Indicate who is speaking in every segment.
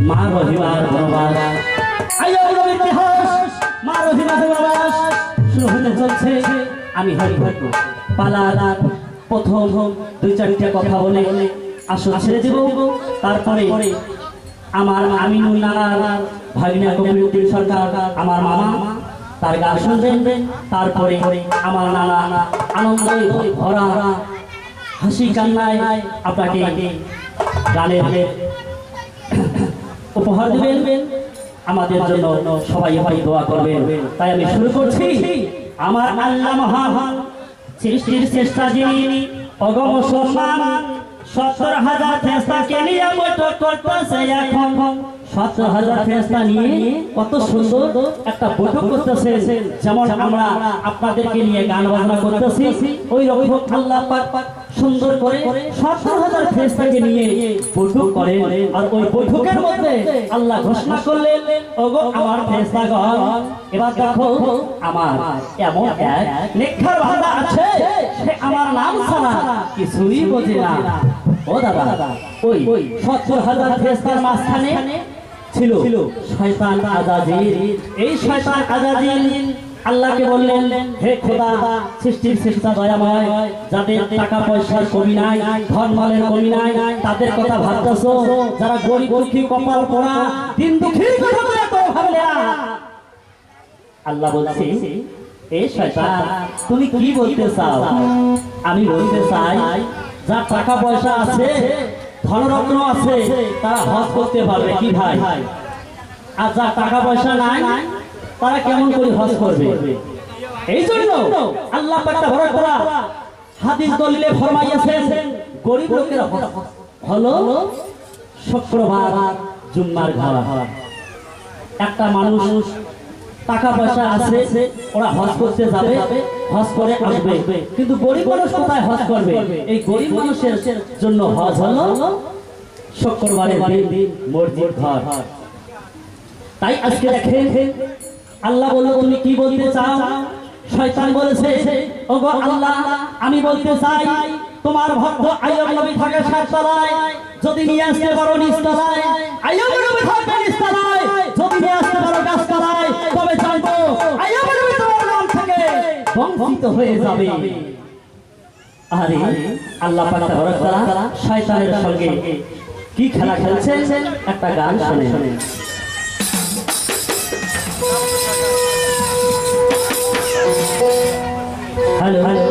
Speaker 1: মা আমি হরিভক্ত পালার প্রথম দুই চারটা কথা বলে আসল ছেড়ে দেব তারপরে আমার আমিনুল নানার ভাগিনা কবিরুদ্দিন সরকার আমার মামা তার গান শুনবেন তারপরে আমার নানা আনন্দে ভরা হাসি কান্নায় আপনাকে গানের উপহার দেবেন। আমাদের জন্য সবাই সবাই দোয়া করবেন। তাই আমি শুরু করছি। আমার আল্লাহ মহান, সৃষ্টির চেষ্টা যিনি, অগম সম্মান সত্তর হাজার ফেস্তাকে নিয়ে বৈঠক করতেছে এখন। সত্তর হাজার ফেস্তা নিয়ে কত সুন্দর একটা বৈঠক করতেছে যেমন আমরা আপনাদেরকে নিয়ে গান বাজনা করতেছি। ওই রকম আল্লাহ পাক সুন্দর করে সত্তর হাজার ফেরেশতাকে নিয়ে বৈঠক করে আর ওই বৈঠকের মধ্যে আল্লাহ ঘোষণা করলেন, ওগো আমার ফেরেশতাগণ, এবার দেখো আমার এমন এক নেককার বান্দা আছে, সে আমার নাম ছাড়া কিছুই বোঝে না। ও দাদা, ওই সত্তর হাজার ফেরেশতার মাঝখানে ছিল শয়তান আজাজিল এই শয়তান আজাজিল আল্লাহকে বললেন, হে খোদা, সৃষ্টির সৃষ্টা দয়াময়, যাদের টাকা পয়সার কমি নাই, ধন মালের কমি নাই, তাদের কথা ভাবতেছো, যারা গরিব দুঃখী, কপাল পোড়া, দিন দুঃখীর কথা তোরা তো ভাবলে আল্লাহ বলছে, এ শয়তান, তুমি কি বলতে চাও? আমি বলতে চাই যার টাকা পয়সা আছে ধনরত্ন আছে, তারা হজ করতে পারবে। কি ভাই? আর যার টাকা পয়সা নাই, তারা কেমন করে হজ করবে? এই জন্য আল্লাহ করা হাদিস দলিলে ফরমাইয়াছেন, গরিব লোকেরা হলো শুক্রবার, জুম্মার ঘর। একটা মানুষ টাকা পয়সা আছে, ওরা হজ করতে যাবে, হজ করে আসবে। কিন্তু গরিব মানুষ কোথায় হজ করবে? এই গরিব মানুষের জন্য হজ হলো শুক্রবারের দিন, মসজিদ, ঘর। তাই আজকে দেখেন, আল্লাহ বলল, তুমি কি বলতে চাও? শয়তান বলেছে, ওগো আল্লাহ, আমি বলতে চাই, তোমার ভক্ত আইয়ব নবী থাকে সাততলায় যদি নিয়ে আসতে পারো নিচতলায় আইয়ব নবী থাকবে বঞ্চিত হয়ে যাবে। আরে, আল্লাহ শয়তানের সঙ্গে কি খেলা খেলছেন? একটা গান শুনেন। Hello hello.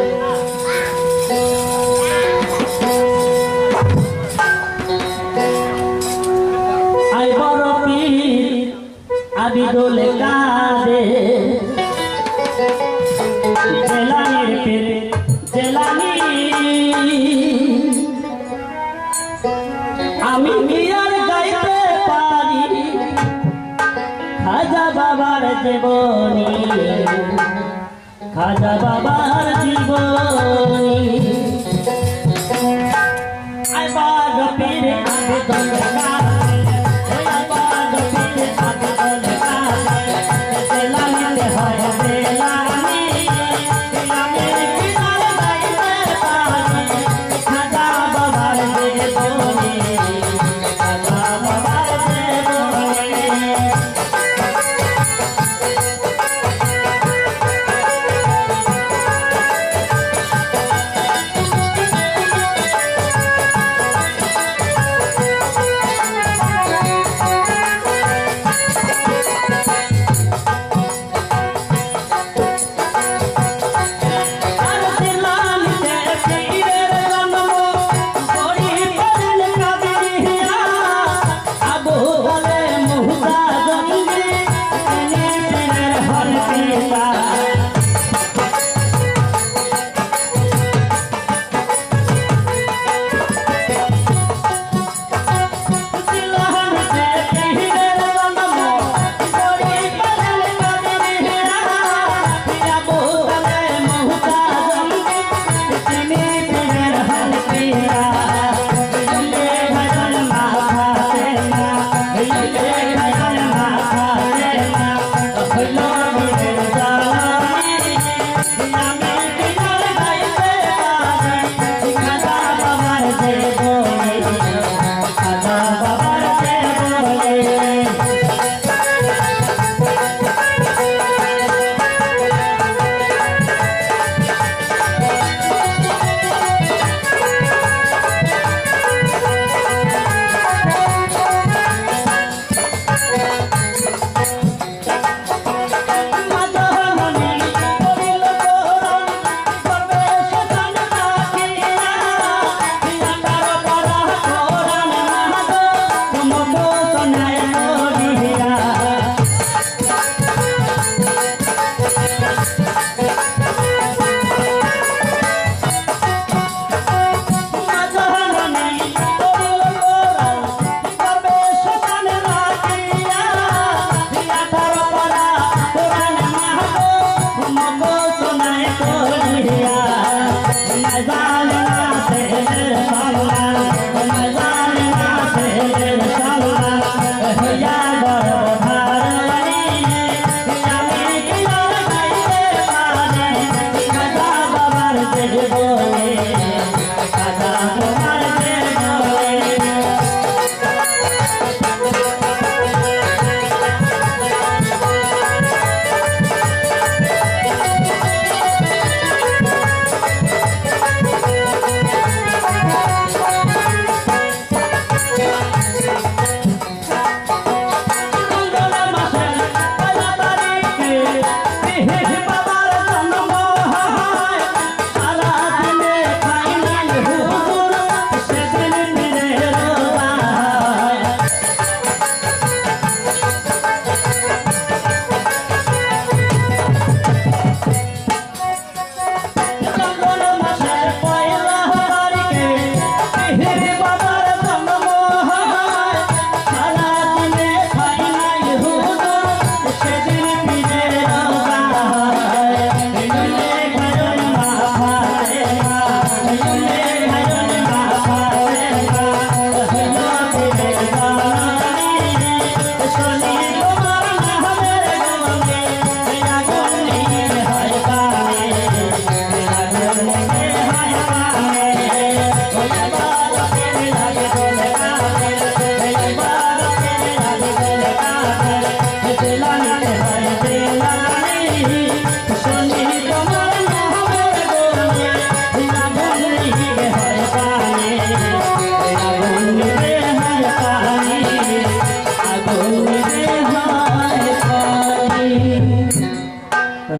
Speaker 1: বাবার জীবনী। খাজা বাবার জীবনী। I